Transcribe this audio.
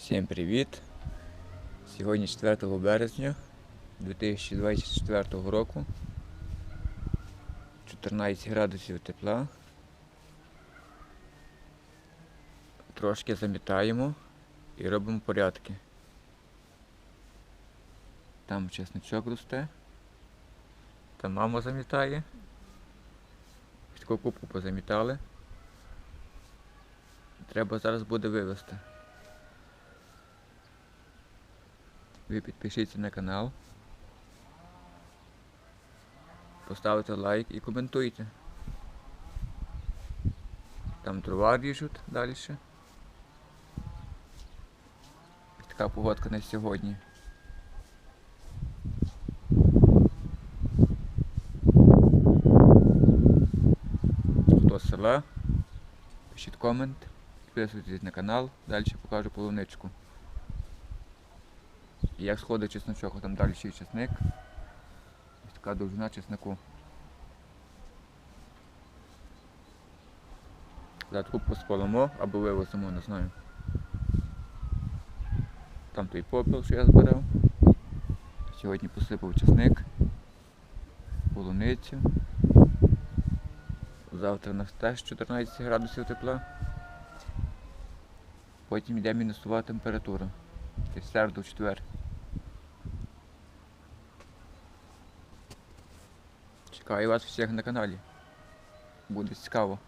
Всім привіт! Сьогодні 4 березня 2024 року. 14 градусів тепла. Трошки замітаємо і робимо порядки. Там чесничок росте. Там мама замітає. Таку купу позамітали. Треба зараз буде вивезти. Ви підпишіться на канал. Поставте лайк і коментуйте. Там дрова ріжуть далі. Така погодка на сьогодні. Хто з села? Пишіть комент, підписуйтесь на канал, далі покажу полуничку. Як сходить чесночок, там далі ще й чесник. Ось така довжина чеснику. За таку посполимо або вивозимо, не знаю. Там той попіл, що я збирав. Сьогодні посипав чесник, полуницю. Завтра нас теж 14 градусів тепла. Потім йде мінусова температура. В середу, в четвер. Чекаю вас всіх на каналі. Буде цікаво.